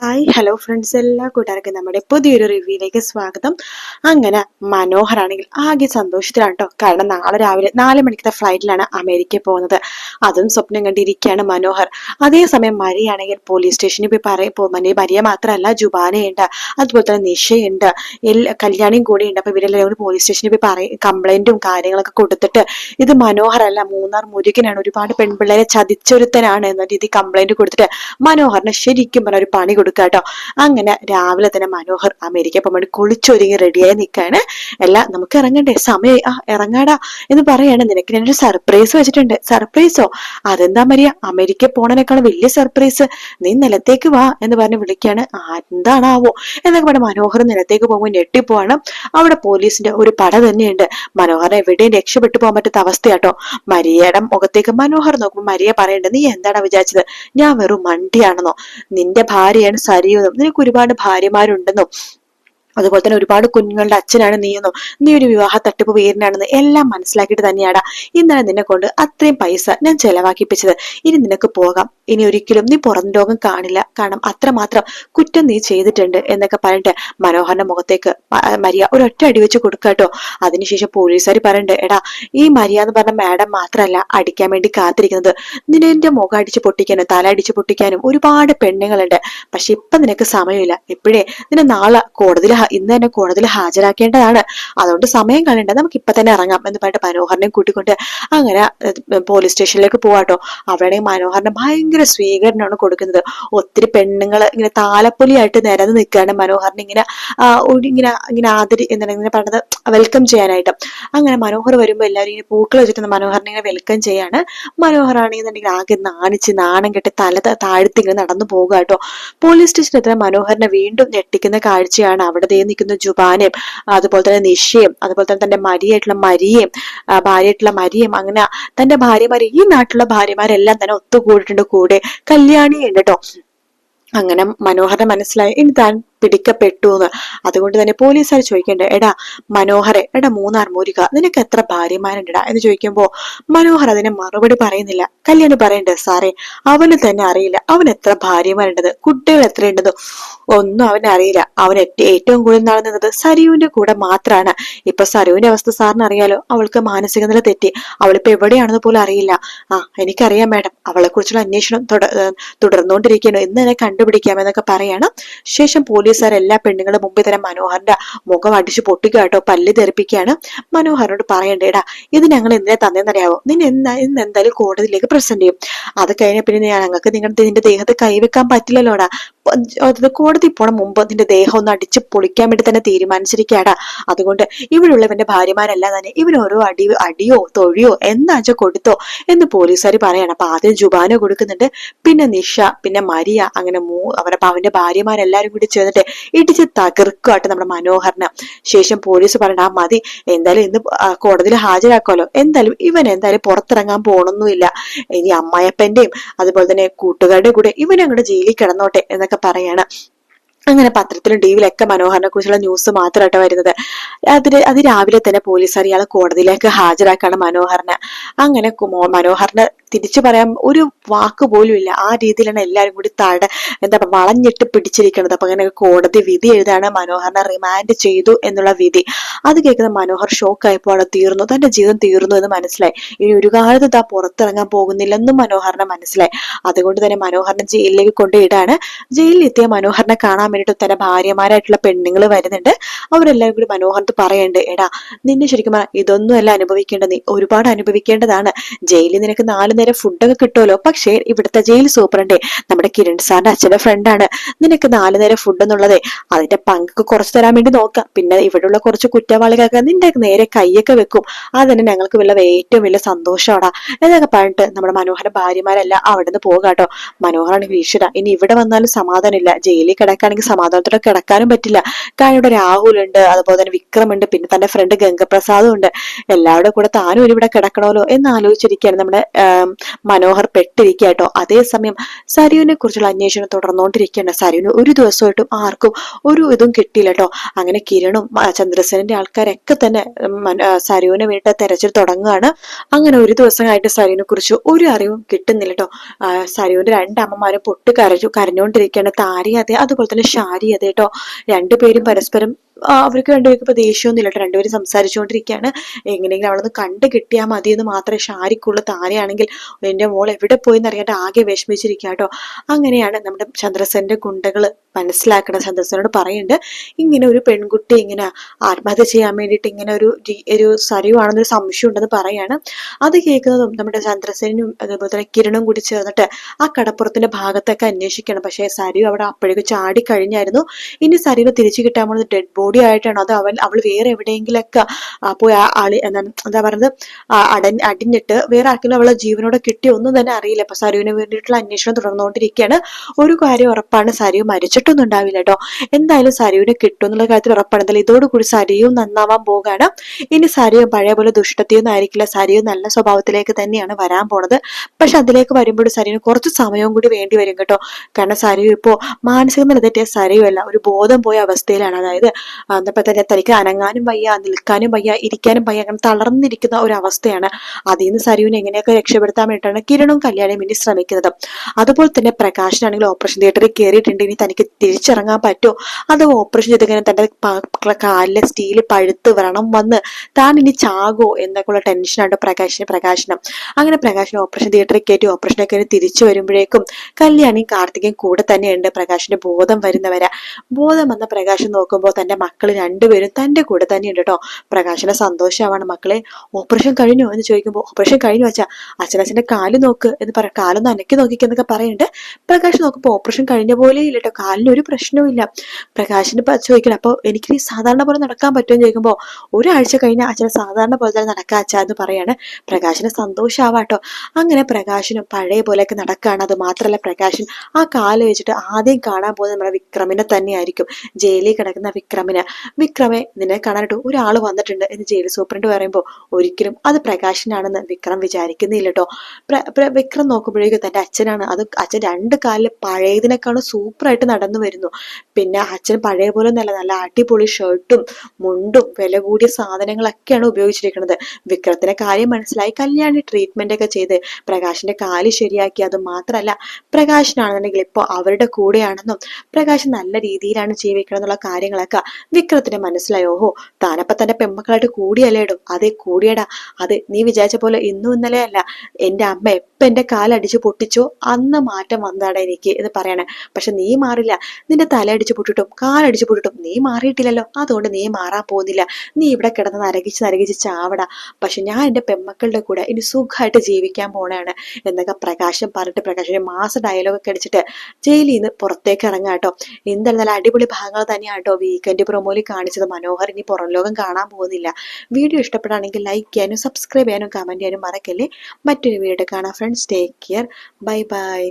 Hi, hi hello friends എല്ലാ കൂട്ടുകാർക്കും നമ്മുടെ പുതിയൊരു റിവ്യൂയിലേക്ക് സ്വാഗതം. അങ്ങനെ മനോഹരാണെങ്കിൽ ആകെ സന്തോഷത്തിലാണ് കേട്ടോ കാരണം നാളെ രാവിലെ നാല് മണിക്കത്തെ ഫ്ലൈറ്റിലാണ് അമേരിക്കയിൽ പോകുന്നത്. അതും സ്വപ്നം കണ്ടിരിക്കുകയാണ് മനോഹർ. അതേസമയം മരിയാണെങ്കിൽ പോലീസ് സ്റ്റേഷനിൽ പോയി പറയും പോകുമ്പോൾ മരിയ മാത്രമല്ല ജുബാനയുണ്ട് അതുപോലെ തന്നെ നിഷയുണ്ട്. എല്ലാ കല്യാണിയും കൂടി ഉണ്ട്. അപ്പോൾ ഇവരെല്ലാവരും പോലീസ് സ്റ്റേഷനിൽ പോയി പറയും കംപ്ലൈന്റും കാര്യങ്ങളൊക്കെ കൊടുത്തിട്ട് ഇത് മനോഹരല്ല മൂന്നാർ മുരുകനാണ്. ഒരുപാട് പെൺപിള്ളേരെ ചതിച്ചൊരുത്തനാണ് എന്ന രീതി കംപ്ലൈന്റ് കൊടുത്തിട്ട് മനോഹറിനെ ശരിക്കും പറഞ്ഞ ഒരു പണി കൊടുക്കുക കേട്ടോ. അങ്ങനെ രാവിലെ തന്നെ മനോഹർ അമേരിക്ക വേണ്ടി കുളിച്ചൊരുങ്ങി റെഡിയായി നിൽക്കാണ് എല്ലാ നമുക്ക് ഇറങ്ങണ്ടേ? സമയം ആ ഇറങ്ങാടാ എന്ന് പറയാണ്. നിനക്ക് ഞാനൊരു സർപ്രൈസ് വെച്ചിട്ടുണ്ട്. സർപ്രൈസോ അതെന്താ മരിയ? അമേരിക്ക പോണേക്കാൾ വലിയ സർപ്രൈസ് നീ നിലത്തേക്ക് വാ എന്ന് പറഞ്ഞ് വിളിക്കുകയാണ് "ആ, എന്താണാവോ? എന്നൊക്കെ പറഞ്ഞ് മനോഹർ നിലത്തേക്ക് പോകുമ്പോൾ ഞെട്ടിപ്പോവാണ്. അവിടെ പോലീസിന്റെ ഒരു പട തന്നെയുണ്ട്. മനോഹറിനെ എവിടെയും രക്ഷപ്പെട്ടു പോകാൻ പറ്റാത്ത അവസ്ഥയാട്ടോ. മരിയയുടെ മുഖത്തേക്ക് മനോഹർ നോക്കുമ്പോൾ മരിയ പറയണ്ട് നീ എന്താണ് വിചാരിച്ചത്? ഞാൻ വെറും മണ്ടിയാണെന്നോ? നിന്റെ ഭാര്യയാണ് സരിയെന്നും നിനക്ക് ഒരുപാട് ഭാര്യമാരുണ്ടെന്നും അതുപോലെ തന്നെ ഒരുപാട് കുഞ്ഞുങ്ങളുടെ അച്ഛനാണ് നീയെന്നോ. നീ ഒരു വിവാഹ തട്ടിപ്പ് പേരിനാണെന്ന് എല്ലാം മനസ്സിലാക്കിയിട്ട് തന്നെയാടാ. ഇന്നലെ നിന്നെ കൊണ്ട് അത്രയും പൈസ ഞാൻ ചെലവാക്കിപ്പിച്ചത്. ഇനി നിനക്ക് പോകാം. ഇനി ഒരിക്കലും നീ പുറം ലോകം കാണില്ല. കാരണം അത്രമാത്രം കുറ്റം നീ ചെയ്തിട്ടുണ്ട് എന്നൊക്കെ പറഞ്ഞിട്ട് മനോഹരന്റെ മുഖത്തേക്ക് മരിയ ഒരൊറ്റ അടി വെച്ച് കൊടുക്കാട്ടോ അതിനുശേഷം പോലീസുകാർ പറയണ്ട് എടാ ഈ മരിയ എന്ന് പറഞ്ഞ മാഡം മാത്രമല്ല അടിക്കാൻ വേണ്ടി കാത്തിരിക്കുന്നത്. നിന്നെ മുഖം അടിച്ച് പൊട്ടിക്കാനും തല അടിച്ച് പൊട്ടിക്കാനും ഒരുപാട് പെണ്ണുങ്ങളുണ്ട്. പക്ഷെ ഇപ്പൊ നിനക്ക് സമയമില്ല. എപ്പോഴേ? നിന്നെ നാളെ കോടതിയിൽ ഇന്ന് തന്നെ കോടതിയിൽ ഹാജരാക്കേണ്ടതാണ്. അതുകൊണ്ട് സമയം കളയണ്ട. നമുക്ക് ഇപ്പൊ തന്നെ ഇറങ്ങാം എന്ന് പറഞ്ഞിട്ട് മനോഹറിനെ കൂട്ടിക്കൊണ്ട് അങ്ങനെ പോലീസ് സ്റ്റേഷനിലേക്ക് പോവാട്ടോ. അവിടെ മനോഹറിന് ഭയങ്കര സ്വീകരണമാണ് കൊടുക്കുന്നത്. ഒത്തിരി പെണ്ണുങ്ങൾ ഇങ്ങനെ താലപ്പൊലിയായിട്ട് നിരന്ന് നിൽക്കുകയാണ് മനോഹരനെ ഇങ്ങനെ ഇങ്ങനെ ഇങ്ങനെ ആദരി എന്താണ് ഇങ്ങനെ പറഞ്ഞത്? വെൽക്കം ചെയ്യാനായിട്ട്. അങ്ങനെ മനോഹർ വരുമ്പോൾ എല്ലാവരും ഇങ്ങനെ പൂക്കൾ വെച്ചിട്ട് മനോഹരനെ ഇങ്ങനെ വെൽക്കം ചെയ്യാണ്. എന്നുണ്ടെങ്കിൽ ആകെ നാണിച്ച് നാണം കെട്ടി തല താഴ്ത്തി ഇങ്ങനെ നടന്നു പോകുക കേട്ടോ. പോലീസ് സ്റ്റേഷനിൽ എത്തുന്ന മനോഹറിനെ വീണ്ടും ഞെട്ടിക്കുന്ന കാഴ്ചയാണ് അവിടെ നിൽക്കുന്ന ജുബാനും അതുപോലെ തന്നെ നിഷയും അതുപോലെ തന്നെ തന്റെ മരിയായിട്ടുള്ള മരിയും ഭാര്യയായിട്ടുള്ള മരിയും അങ്ങനെ തന്റെ ഭാര്യമാര് ഈ നാട്ടിലുള്ള ഭാര്യമാരെല്ലാം തന്നെ ഒത്തുകൂടിയിട്ടുണ്ട്. കൂടെ കല്യാണി ഉണ്ട് കേട്ടോ അങ്ങനെ മനോഹരം മനസ്സിലായി. ഇനി താൻ പിടിക്കപ്പെട്ടു എന്ന് അതുകൊണ്ട് തന്നെ പോലീസുകാർ ചോദിക്കേണ്ടത് എടാ മനോഹരെ എടാ മൂന്നാർ മോരിക നിനക്ക് എത്ര ഭാര്യമാരുണ്ടെടാ? എന്ന് ചോദിക്കുമ്പോ മനോഹർ അതിനെ മറുപടി പറയുന്നില്ല. കല്യാണി പറയണ്ടേ സാറേ അവന് തന്നെ അറിയില്ല. അവൻ എത്ര ഭാര്യമാരുണ്ടത് കുട്ടികൾ എത്രയുണ്ടെന്ന് ഒന്നും അവന് അറിയില്ല. അവൻ ഏറ്റവും കൂടുതൽ നടന്നത് സരിയുവിന്റെ കൂടെ മാത്രമാണ് ഇപ്പൊ സരുവിന്റെ അവസ്ഥ സാറിന് അറിയാലോ. അവൾക്ക് മാനസിക നില തെറ്റി. അവളിപ്പോ എവിടെയാണെന്ന് പോലും അറിയില്ല. ആ എനിക്കറിയാം മാഡം. അവളെ കുറിച്ചുള്ള അന്വേഷണം തുടർന്നുകൊണ്ടിരിക്കുന്നു. ഇന്ന് തന്നെ കണ്ടുപിടിക്കാമെന്നൊക്കെ പറയാണ്. ശേഷം പോലീസുകാർ എല്ലാ പെണ്ണുങ്ങളുടെ മുമ്പിൽ തന്നെ മനോഹറിന്റെ മുഖം അടിച്ചു പൊട്ടിക്കുക കേട്ടോ പല്ല് തെറിപ്പിക്കുകയാണ്. മനോഹറിനോട് പറയണ്ടേടാ ഇത് ഞങ്ങൾ എന്തിനാ തന്നെന്നറിയാവോ നിന്നെ എന്താ ഇന്ന് എന്തായാലും കോടതിയിലേക്ക് പ്രസന്റ് ചെയ്യും. അത് കഴിഞ്ഞ പിന്നെ ഞങ്ങൾക്ക് നിങ്ങളുടെ നിന്റെ ദേഹത്ത് കൈവെക്കാൻ പറ്റില്ലല്ലോടാ. കോടതി പോണ മുമ്പ് നിന്റെ ദേഹം ഒന്ന് അടിച്ച് പൊളിക്കാൻ വേണ്ടി തന്നെ തീരുമാനിച്ചിരിക്കുകയാണ് അതുകൊണ്ട് ഇവിടെയുള്ളവന്റെ ഭാര്യമാരല്ല തന്നെ ഇവൻ ഓരോ അടി അടിയോ തൊഴിയോ എന്താച്ച കൊടുത്തോ എന്ന് പോലീസുകാർ പറയാണ്. അപ്പൊ ആദ്യം ജുബാന കൊടുക്കുന്നുണ്ട്. പിന്നെ നിഷ പിന്നെ മരിയ അങ്ങനെ മൂ അവരുടെ അവന്റെ ഭാര്യമാരെല്ലാരും കൂടി ചേർന്നിട്ട് ഇടിച്ച് തകർക്കുമായിട്ട് നമ്മുടെ മനോഹറിന് ശേഷം പോലീസ് പറയണ ആ മതി എന്തായാലും ഇന്ന് കോടതിയിൽ ഹാജരാക്കുമല്ലോ എന്തായാലും ഇവൻ എന്തായാലും പുറത്തിറങ്ങാൻ പോണൊന്നുമില്ല. ഇനി അമ്മായപ്പന്റെയും അതുപോലെ തന്നെ കൂട്ടുകാരുടെ കൂടെ ഇവൻ അങ്ങോട്ട് ജയിലിൽ കിടന്നോട്ടെ എന്നൊക്കെ പറയാണ്. അങ്ങനെ പത്രത്തിലും ടിവിയിലൊക്കെ മനോഹറിനെ കുറിച്ചുള്ള ന്യൂസ് മാത്രമായിട്ട് വരുന്നത്. അതിന് അത് രാവിലെ തന്നെ പോലീസ് ഇയാളെ കോടതിയിലേക്ക് ഹാജരാക്കാണ് മനോഹറിനെ അങ്ങനെ മനോഹറിനെ തിരിച്ചു പറയാൻ ഒരു വാക്ക് പോലും ഇല്ല. ആ രീതിയിലാണ് എല്ലാവരും കൂടി തട എന്താ പറയുക വളഞ്ഞിട്ട് പിടിച്ചിരിക്കുന്നത്. അപ്പൊ അങ്ങനെ കോടതി വിധി എഴുതാണ്. മനോഹറിനെ റിമാൻഡ് ചെയ്തു എന്നുള്ള വിധി. അത് കേൾക്കുന്ന മനോഹർ ഷോക്കായപ്പോൾ അവിടെ തീർന്നു. തന്റെ ജീവിതം തീർന്നു എന്ന് മനസ്സിലായി. ഇനി ഒരു കാലത്ത് താ പുറത്തിറങ്ങാൻ പോകുന്നില്ലെന്നും മനോഹറിനെ മനസ്സിലായി. അതുകൊണ്ട് തന്നെ മനോഹറിനെ ജയിലിലേക്ക് കൊണ്ടുപോയിടാണ് ജയിലിൽ എത്തിയ മനോഹറിനെ കാണാൻ വേണ്ടിയിട്ട് തന്റെ ഭാര്യമാരായിട്ടുള്ള പെണ്ണുങ്ങൾ വരുന്നുണ്ട്. അവരെല്ലാവരും കൂടി മനോഹറിന് പറയണ്ട് എടാ നിന്നെ ശരിക്കും ഇതൊന്നും ഇതൊന്നുമല്ല അനുഭവിക്കേണ്ടത്. നീ ഒരുപാട് അനുഭവിക്കേണ്ടതാണ്. ജയിലിൽ നിനക്ക് നാല് നേരം ഫുഡൊക്കെ കിട്ടുമല്ലോ? പക്ഷേ ഇവിടുത്തെ ജയിൽ സൂപ്രണ്ടേ നമ്മുടെ കിരൺ സാറിന്റെ അച്ഛന്റെ ഫ്രണ്ടാണ് നിനക്ക് നാല് നേരം ഫുഡ് എന്നുള്ളതേ അതിന്റെ പങ്ക് കുറച്ച് തരാൻ വേണ്ടി നോക്കാം. പിന്നെ ഇവിടെയുള്ള കുറച്ച് കുറ്റവാളികളൊക്കെ നിന്റെ നേരെ കൈയൊക്കെ വെക്കും. അത് തന്നെ ഞങ്ങൾക്ക് വല്ല ഏറ്റവും വലിയ സന്തോഷമാടാ എന്നൊക്കെ പറഞ്ഞിട്ട് നമ്മുടെ മനോഹര ഭാര്യമാരെല്ലാം അവിടെ നിന്ന് പോകാട്ടോ മനോഹരാണ് ഈശ്വര ഇനി ഇവിടെ വന്നാലും സമാധാനമില്ല. ജയിലിൽ കിടക്കുകയാണെങ്കിൽ സമാധാനത്തോടെ കിടക്കാനും പറ്റില്ല. കാരണം ഇവിടെ രാഹുൽ ഉണ്ട് അതുപോലെ തന്നെ വിക്രം ഉണ്ട് പിന്നെ തന്റെ ഫ്രണ്ട് ഗംഗപ്രസാദും ഉണ്ട്. എല്ലാവരുടെ കൂടെ താനും ഒരു ഇവിടെ കിടക്കണമല്ലോ എന്ന് ആലോചിച്ചിരിക്കുകയാണ് നമ്മുടെ മനോഹർ പെട്ടിരിക്കുക കേട്ടോ അതേസമയം സരിയുവിനെ കുറിച്ചുള്ള അന്വേഷണം തുടർന്നുകൊണ്ടിരിക്കുകയാണ്. സരിയുന് ഒരു ദിവസമായിട്ടും ആർക്കും ഒരു ഇതും കിട്ടിയില്ല കേട്ടോ അങ്ങനെ കിരണും ചന്ദ്രസേനന്റെ ആൾക്കാരൊക്കെ തന്നെ സരിയുവിനെ വേണ്ട തെരച്ചിൽ തുടങ്ങുകയാണ്. അങ്ങനെ ഒരു ദിവസമായിട്ട് സരിയുവിനെ കുറിച്ച് ഒരു അറിവും കിട്ടുന്നില്ല കേട്ടോ സരിയുവിന്റെ രണ്ടമ്മമാരും പൊട്ട് കരഞ്ഞു കരഞ്ഞുകൊണ്ടിരിക്കുകയാണ്. താരി അതെ അതുപോലെ തന്നെ ഷാരി അതെ കേട്ടോ രണ്ടുപേരും പരസ്പരം അവർക്ക് രണ്ടുപേർക്ക് ഇപ്പൊ ദേഷ്യമൊന്നുമില്ല കേട്ടോ. രണ്ടുപേരും സംസാരിച്ചുകൊണ്ടിരിക്കുകയാണ്. എങ്ങനെയെങ്കിലും അവളൊന്ന് കണ്ടു കിട്ടിയാൽ മതി എന്ന് മാത്രമേ ഷാരിക്കുള്ളൂ. താരയാണെങ്കിൽ എന്റെ മോൾ എവിടെ പോയി എന്നറിയാണ്ട് ആകെ വിഷമിച്ചിരിക്കുക കേട്ടോ. അങ്ങനെയാണ് നമ്മുടെ ചന്ദ്രസേന്റെ ഗുണ്ടകൾ. മനസ്സിലാക്കണം ചന്ദ്രസേനോട് പറയുന്നുണ്ട്. ഇങ്ങനെ ഒരു പെൺകുട്ടി ഇങ്ങനെ ആത്മഹത്യ ചെയ്യാൻ വേണ്ടിയിട്ട് ഇങ്ങനെ ഒരു ഒരു സരിവാണെന്നൊരു സംശയം ഉണ്ടെന്ന് പറയാണ്. അത് കേൾക്കുന്നതും നമ്മുടെ ചന്ദ്രസേനും അതേപോലെ തന്നെ കിരണും കൂടി ചേർന്നിട്ട് ആ കടപ്പുറത്തിന്റെ ഭാഗത്തൊക്കെ അന്വേഷിക്കണം. പക്ഷേ സരു അവിടെ അപ്പോഴേക്കും ചാടി കഴിഞ്ഞായിരുന്നു. ഇനി സരിനെ തിരിച്ചു കിട്ടാൻ പോകുന്നത് ഡെഡ് ബോഡി ആയിട്ടാണ്? അത് അവൻ അവൾ വേറെ എവിടെയെങ്കിലൊക്കെ പോയി ആ ആളി എന്താ പറയുന്നത്? അടൻ അടിഞ്ഞിട്ട് വേറെ ആർക്കെങ്കിലും അവളെ ജീവനോടെ കിട്ടി ഒന്നും തന്നെ അറിയില്ല. അപ്പൊ സരുവിന് വേണ്ടിയിട്ടുള്ള അന്വേഷണം തുടർന്നുകൊണ്ടിരിക്കുകയാണ്. ഒരു കാര്യം ഉറപ്പാണ് സരു മരിച്ചിട്ടൊന്നും ഉണ്ടാവില്ല കേട്ടോ എന്തായാലും സരിയുടെ കിട്ടും എന്നുള്ള കാര്യത്തിൽ ഉറപ്പാണ് എന്തായാലും ഇതോടുകൂടി സരിയും നന്നാവാൻ പോകാണ് ഇനി സരിയും പഴയ പോലെ ദുഷ്ടത്തിയൊന്നും ആയിരിക്കില്ല. സരിയും നല്ല സ്വഭാവത്തിലേക്ക് തന്നെയാണ് വരാൻ പോണത്. പക്ഷെ അതിലേക്ക് വരുമ്പോൾ സരിന് കുറച്ച് സമയവും കൂടി വേണ്ടി വരും കേട്ടോ. കാരണം സരിയും ഇപ്പോ മാനസിക നില തെറ്റിയ സരിയുമല്ല ഒരു ബോധം പോയ അവസ്ഥയിലാണ്. അതായത് അന്നപ്പോ തന്നെ തനിക്ക് അനങ്ങാനും വയ്യ നിൽക്കാനും വയ്യ ഇരിക്കാനും വയ്യ അങ്ങനെ തളർന്നിരിക്കുന്ന ഒരു അവസ്ഥയാണ്. അതിൽ നിന്ന് സരിവിന് എങ്ങനെയൊക്കെ രക്ഷപ്പെടുത്താൻ വേണ്ടിയിട്ടാണ് കിരണും കല്യാണിയും ഇനി ശ്രമിക്കുന്നത്. അതുപോലെ തന്നെ പ്രകാശനാണെങ്കിൽ ഓപ്പറേഷൻ തിയേറ്ററിൽ കയറിയിട്ടുണ്ട്. ഇനി തനിക്ക് തിരിച്ചിറങ്ങാൻ പറ്റുമോ അത് ഓപ്പറേഷൻ ചെയ്തിങ്ങനെ തന്റെ കാലിലെ സ്റ്റീൽ പഴുത്ത് വ്രണം വന്ന് താൻ ഇനി ചാകോ എന്നൊക്കെയുള്ള ടെൻഷനാണ് പ്രകാശിന് പ്രകാശനം. അങ്ങനെ പ്രകാശിന് ഓപ്പറേഷൻ തിയേറ്ററിൽ കയറ്റി ഓപ്പറേഷനൊക്കെ കഴിഞ്ഞ് തിരിച്ചു വരുമ്പോഴേക്കും കല്യാണിയും കാർത്തികയും കൂടെ തന്നെയുണ്ട് പ്രകാശിന്റെ ബോധം വരുന്നവരെ. ബോധം വന്ന പ്രകാശം നോക്കുമ്പോൾ തന്റെ മക്കൾ രണ്ടുപേരും തന്റെ കൂടെ തന്നെയുണ്ട് കേട്ടോ പ്രകാശിന് സന്തോഷമാണ് മക്കളെ. ഓപ്പറേഷൻ കഴിഞ്ഞോ? എന്ന് ചോദിക്കുമ്പോൾ ഓപ്പറേഷൻ കഴിഞ്ഞു വെച്ചാൽ അച്ഛനച്ഛന്റെ കാൽ നോക്ക് എന്ന് പറ കാലൊന്ന് അനക്കി നോക്കിക്കെന്നൊക്കെ പറയുന്നുണ്ട് പ്രകാശ് നോക്കുമ്പോൾ ഓപ്പറേഷൻ കഴിഞ്ഞ പോലെ ഇല്ല കേട്ടോ കാലിന് ഒരു പ്രശ്നവും ഇല്ല. പ്രകാശിന് ചോദിക്കണം അപ്പോൾ എനിക്ക് സാധാരണ പോലെ നടക്കാൻ പറ്റുമെന്ന് ചോദിക്കുമ്പോൾ ഒരാഴ്ച കഴിഞ്ഞാൽ അച്ഛനെ സാധാരണ പോലെ തന്നെ നടക്കാം അച്ഛാ എന്ന് പറയാണ്. പ്രകാശിന് സന്തോഷാവാട്ടോ അങ്ങനെ പ്രകാശിനും പഴയ പോലെയൊക്കെ നടക്കുകയാണ് അത് മാത്രമല്ല പ്രകാശൻ ആ കാൽ വെച്ചിട്ട് ആദ്യം കാണാൻ പോകുന്നത് നമ്മുടെ വിക്രമിനെ തന്നെയായിരിക്കും. ജയിലിൽ കിടക്കുന്ന വിക്രമിനെ. വിക്രമെ നിന്നെ കാണാനായിട്ട് ഒരാൾ വന്നിട്ടുണ്ട് എന്ന് ജയിൽ സൂപ്രണ്ട് പറയുമ്പോൾ ഒരിക്കലും അത് പ്രകാശനാണെന്ന് വിക്രം വിചാരിക്കുന്നില്ല കേട്ടോ. വിക്രം നോക്കുമ്പോഴേക്കും തന്റെ അച്ഛനാണ്. അത് അച്ഛൻ രണ്ട് കാലിൽ പഴയതിനേക്കാളും സൂപ്പറായിട്ട് നടന്നു വരുന്നു. പിന്നെ അച്ഛൻ പഴയ പോലെ നല്ല നല്ല അടിപൊളി ഷർട്ടും മുണ്ടും വില കൂടിയ സാധനങ്ങളൊക്കെയാണ് ഉപയോഗിച്ചിരിക്കുന്നത്. വിക്രത്തിന്റെ കാര്യം മനസ്സിലായി. കല്യാണി ട്രീറ്റ്മെന്റ് ഒക്കെ ചെയ്ത് പ്രകാശിന്റെ കാൽ ശരിയാക്കി. അത് മാത്രമല്ല പ്രകാശിനാണെന്നുണ്ടെങ്കിൽ ഇപ്പോൾ അവരുടെ കൂടെയാണെന്നും പ്രകാശ് നല്ല രീതിയിലാണ് ജീവിക്കണം എന്നുള്ള കാര്യങ്ങളൊക്കെ വിക്രത്തിന് മനസ്സിലായി. ഓഹോ താനപ്പ തന്റെ പെമ്മക്കളായിട്ട് കൂടിയല്ലേ ഇടും? അതെ കൂടിയടാ. അത് നീ വിചാരിച്ച പോലെ ഇന്നും ഇന്നലെ അല്ല. എന്റെ അമ്മ എപ്പ എന്റെ കാലടിച്ച് പൊട്ടിച്ചോ? അന്ന് മാറ്റം വന്നാടാ എനിക്ക് എന്ന് പറയണേ. പക്ഷെ നീ മാറില്ല. നിന്റെ തല അടിച്ചു പൊട്ടിട്ടും കാലടിച്ചു പൊട്ടിട്ടും നീ മാറിയിട്ടില്ലല്ലോ. അതുകൊണ്ട് നീ മാറാൻ പോകുന്നില്ല. നീ ഇവിടെ കിടന്ന് നരകിച്ച് നരകിച്ച് ചാവട. പക്ഷെ ഞാൻ എന്റെ പെമ്മക്കളുടെ കൂടെ ഇനി സുഖമായിട്ട് ജീവിക്കാൻ പോണാണ്. എന്നൊക്കെ പ്രകാശം പറഞ്ഞിട്ട് പ്രകാശിന്റെ മാസ ഡയലോഗൊക്കെ അടിച്ചിട്ട് ജയിലിൽ നിന്ന് പുറത്തേക്ക് ഇറങ്ങാം കേട്ടോ. എന്തായാലും നല്ല അടിപൊളി ഭാഗങ്ങൾ തന്നെയാണ് കേട്ടോ വീക്കെൻഡ് പ്രൊമോയിൽ കാണിച്ചത്. മനോഹർ ഇനി പുറം ലോകം കാണാൻ പോകുന്നില്ല. വീഡിയോ ഇഷ്ടപ്പെടുകയാണെങ്കിൽ ലൈക്ക് ചെയ്യാനും സബ്സ്ക്രൈബ് ചെയ്യാനും കമന്റ് ചെയ്യാനും മറക്കല്ലേ. മറ്റൊരു വീഡിയോ കാണാം friends take care bye bye